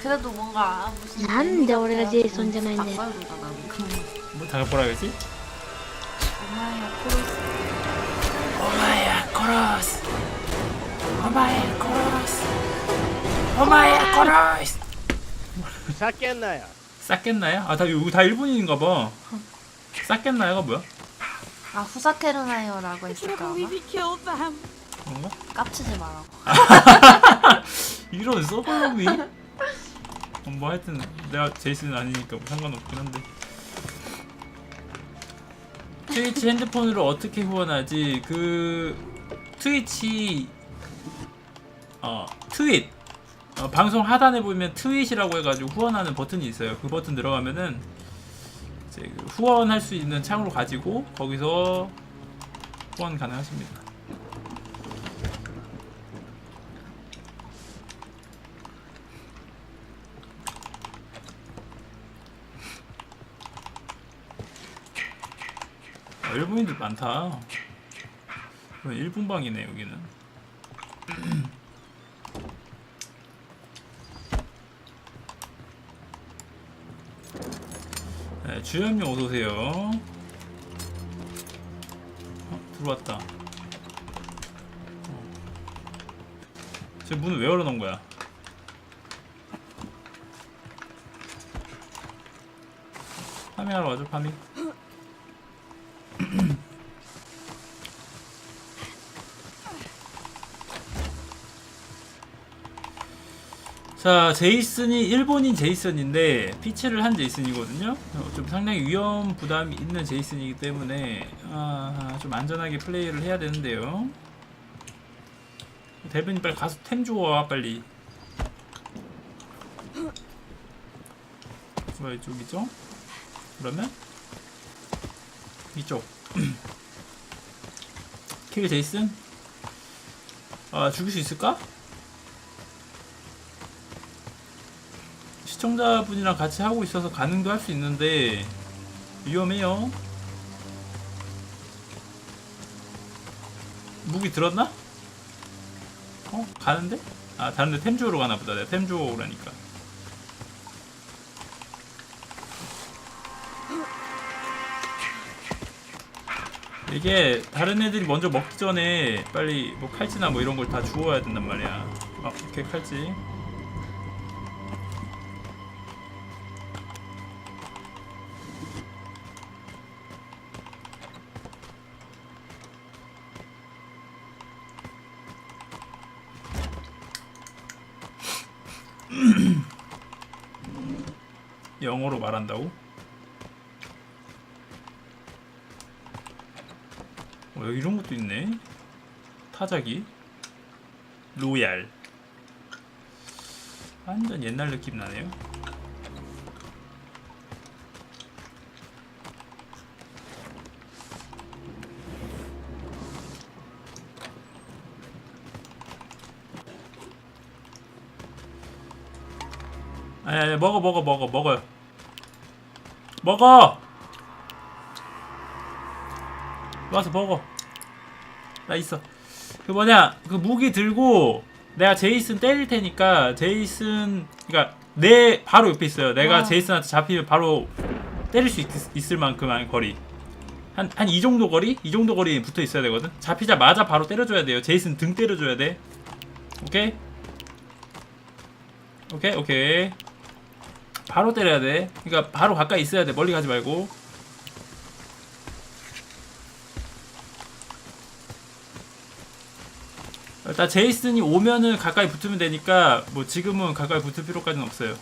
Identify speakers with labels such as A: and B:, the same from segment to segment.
A: 그래도 뭔가 무슨
B: 나는데 바꿔야
A: 되나 나는 그런
C: 뭐 당연 뭐라 그랬지?
A: 엄마야 코러스.
C: 오마야 코러스 오마야 코러스 오마야 코러스
D: 샀겠나요?
C: 쌌겠나요? 아다 이거 다 일본인인가 봐. 쌌겠나요가 뭐야?
A: 아 후사케르나요라고 했을까?
C: 봐.
A: 깝치지 말라고.
C: 이런 서벌놈이 어, 뭐 하여튼 내가 제이슨은 아니니까 뭐 상관없긴 한데 트위치 핸드폰으로 어떻게 후원하지? 그 트위치 어 트윗 어, 방송 하단에 보면 트윗이라고 해가지고 후원하는 버튼이 있어요. 그 버튼 들어가면은 이제 그 후원할 수 있는 창으로 가지고 거기서 후원 가능하십니다. 일본인들 많다. 이건 일본방이네 여기는. 네, 주연님 어서 오세요. 어, 들어왔다. 어. 제 문을 왜 열어놓은 거야? 파밍하러 와줘 파밍. 자, 제이슨이 일본인 제이슨인데 피치를 한 제이슨이거든요. 어, 좀 상당히 위험 부담이 있는 제이슨이기 때문에 아, 좀 안전하게 플레이를 해야 되는데요. 대변인 빨리 가서 템 주워와 빨리. 뭐야 이쪽이죠? 그러면 이쪽. 킬 제이슨? 아 죽일 수 있을까? 시청자분이랑 같이 하고 있어서 가능도 할 수 있는데 위험해요. 무기 들었나? 어? 가는데? 아 다른데 템 주우러 가나 보다. 내가 템 주우러 오라니까. 이게 다른 애들이 먼저 먹기 전에 빨리 뭐 칼치나 뭐 이런 걸 다 주워야 된단 말이야. 아, 오케이 칼치. 영어로 말한다고? 어, 여기 이런 것도 있네. 타자기. 로얄. 완전 옛날 느낌 나네요. 아니, 아니, 먹어, 먹어, 먹어, 먹어요. 먹어! 와서 먹어. 나 있어. 그 뭐냐, 그 무기 들고 내가 제이슨 때릴 테니까 제이슨, 그니까 내 바로 옆에 있어요. 내가
A: 와.
C: 제이슨한테 잡히면 바로 때릴 수 있, 을 만큼의 거리. 한, 한 이 정도 거리? 이 정도 거리에 붙어 있어야 되거든? 잡히자마자 바로 때려줘야 돼요. 제이슨 등 때려줘야 돼. 오케이? 오케이, 오케이. 바로 때려야 돼. 그러니까 바로 가까이 있어야 돼. 멀리 가지 말고. 일단 제이슨이 오면은 가까이 붙으면 되니까 뭐 지금은 가까이 붙을 필요까지는 없어요.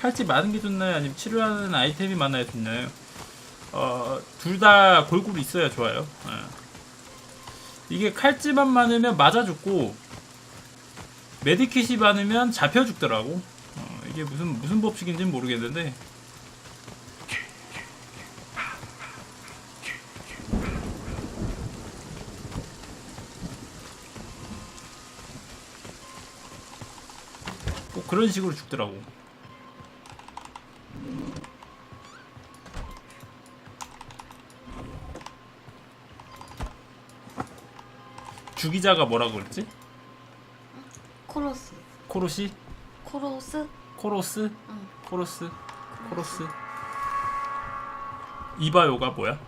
C: 칼집 많은 게 좋나요? 아니면 치료하는 아이템이 많아야 좋나요? 어, 둘 다 골고루 있어야 좋아요. 예. 이게 칼집만 많으면 맞아 죽고 메디킷이 많으면 잡혀 죽더라고. 어, 이게 무슨 무슨 법칙인지는 모르겠는데. 꼭 그런 식으로 죽더라고. 주기자가 뭐라고 그랬지?
A: 코러스
C: 코로시?
A: 코로스?
C: 코로스?
A: 응.
C: 코로스? 코로스? 이바요가 뭐야?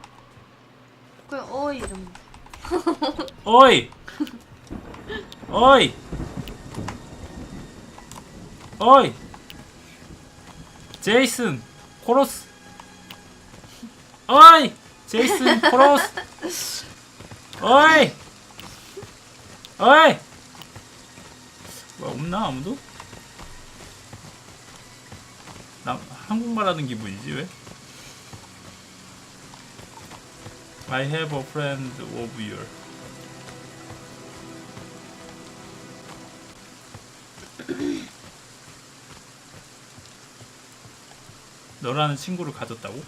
A: 그어 이름.
C: 어이! 어이! 어이! 제이슨 코로스 어이! 제이슨 코로스 어이! 어이! 뭐야 없나 아무도? 나 한국말 하는 기분이지 왜? I have a friend of your 너라는 친구를 가졌다고?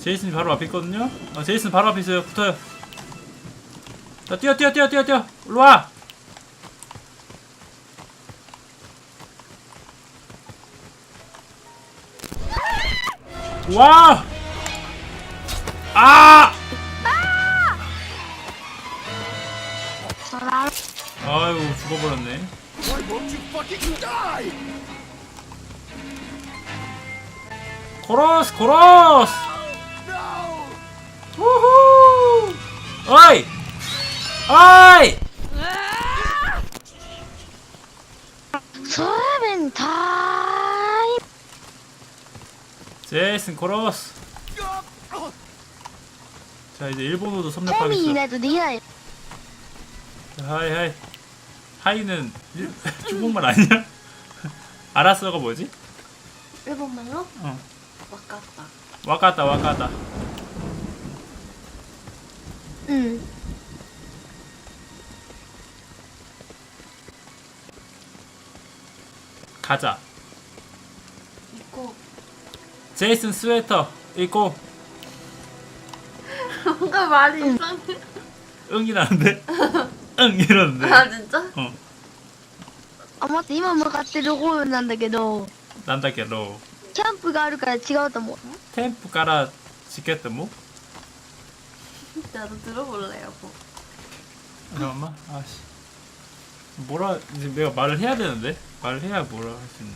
C: 제이슨이 바로 앞에 있거든요? 아, 제이슨 바로 앞에 있어요. 붙어요. 자, 뛰어, 뛰어, 뛰어, 뛰어, 뛰어. 일로 와! 와! 아!
B: 서라
C: 아유, 죽어버렸네. 코러스, 코러스! 우후! 어이! 어이!
B: 서라벤 타임
C: 제이슨 코러스 자 이제 일본어도 섭렵하겠어 하이 하이 하이는 일- 중국말 아니야? 알았어가 뭐지?
A: 일본말로?
C: 어.
A: 와깝다
C: 와카타
B: 와카타 응
C: 가자
A: 있고
C: 제이슨 스웨터 입고
A: 뭔가 말이 이상해.
C: 응이라는데? 응 이러는데.
A: 아 진짜?
C: 어.
B: あ待って今向かってる方なんだけど
C: 난다게로
B: キャンプがあるから違うと思う
C: 템프 깔아 지켰다 뭐?
A: 나도 들어볼래요. 뭐.
C: 잠깐만. 아씨. 뭐라 이제 내가 말을 해야 되는데 말을 해야 뭐라 할 수 있는.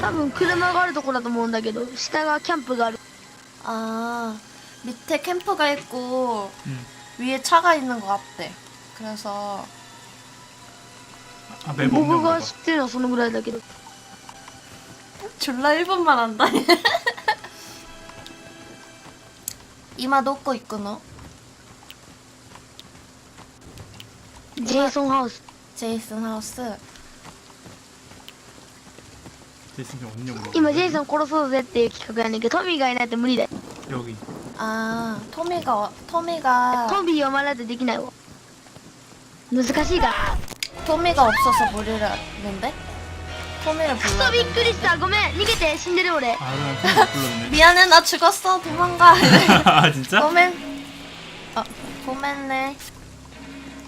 B: 多分車があるとこだと思うんだけど下がキャンプがある
A: 아 밑에 캠프가 있고
C: 응.
A: 위에 차가 있는 것 같대. 그래서
C: 아 매번
B: 僕が
C: 매번.
B: 知ってるのはそのぐらいだけど
A: 졸라 일본말 한다. 이마 놓고 있구나.
B: ジェイソンハウス
A: 제이슨 하우스.
C: 제이슨 좀 언니 물어.
B: 今ジェイソン殺そうぜっていう企画やねんけどトミーがいないと無理だよ
C: 여기.
A: 아 토미가 어- 토미가
B: トミー読まないとできないわ難しいから
A: 토미가 없어서 무리를 했는데 토미를
B: クソ
A: 불러.
B: びっくりしたごめん逃げて死んでる俺
C: 아 그럼 템프 불렀네.
A: 미안해 나 죽었어 도망가.
C: 아 진짜?
A: 고멘. 어 고멘네.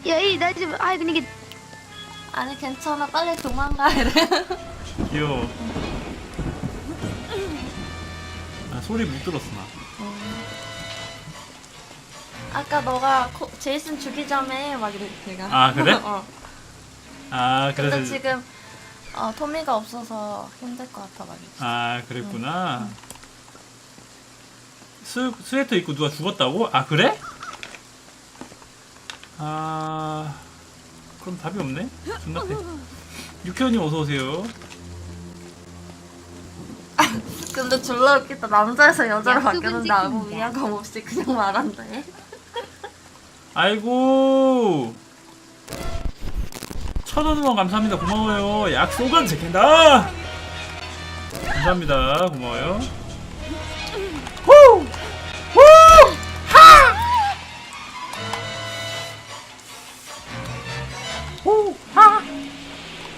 B: いやいい大丈夫早く逃げて
A: 아니 괜찮아 빨리 도망가 이래.
C: 귀여워. 아 소리 못 들었어 나.
A: 아까 너가 코, 제이슨 전에 막 이래 내가.
C: 아, 그래?
A: 어.
C: 아 그래서
A: 근데 지금 어, 토미가 없어서 힘들 것 같아 말이지.
C: 아 그랬구나. 스 스웨터 입고 누가 죽었다고? 아 그래? 아 그럼 답이 없네. 존나 패. 육현님 어서 오세요.
A: 근데 졸라 웃기다 남자에서 여자로
B: 약속은
A: 바뀌었는데 아무
B: 지킵니다.
A: 위화감 없이 그냥 말한대.
C: 아이고 천원 후원 감사합니다 고마워요 약속은 지킨다 감사합니다 고마워요 후! 후! 하! 후! 하!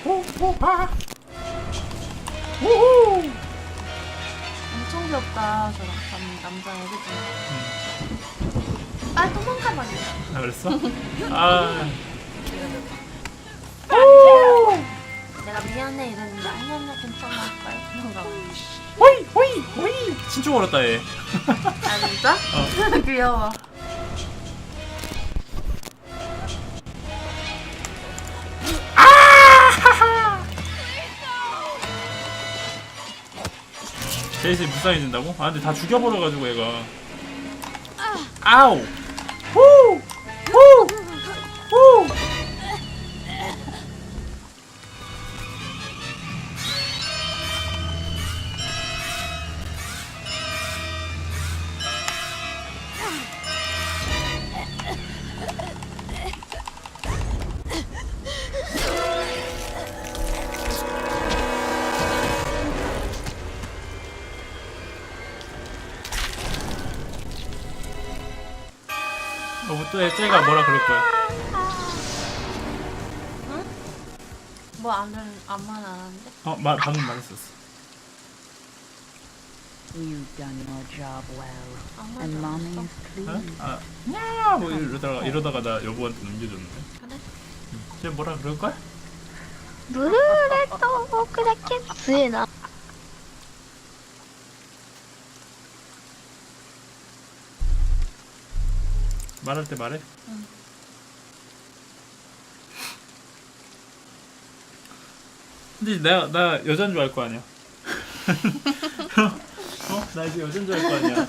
C: 오하 오호
A: 귀엽다 저랑 남- 남자애 그치? 아 도망가 말이야
C: 아 그랬어? 아
A: 내가 미안해 이랬는데 아니 아니야 괜찮아 빨리 도망가
C: 호이 호이 호이 진짜 어렸다 얘
A: 아 진짜?
C: 어.
A: 귀여워
C: 제이슨 불쌍해진다고? 아 근데 다 죽여버려가지고 얘가 아우 쟤, 쟤가 뭐라 그럴 거야.
A: 뭐 아무 아무만 안 하는데?
C: 어, 마, 방금 말했었어.
E: You've done your job well, and mommy is pleased.
C: 아, 야, 뭐 이러다가 이러다가 나 여보한테 넘겨줬는데.
A: 그래?
C: 쟤 뭐라 그럴
B: 거야? 물을 해도 뭐 그렇겠지 나
C: 말할 때 말해.
A: 응.
C: 근데 내가 나 여잔 줄 알 거 아니야. 어? 나 이제 여잔 줄 알 거 아니야.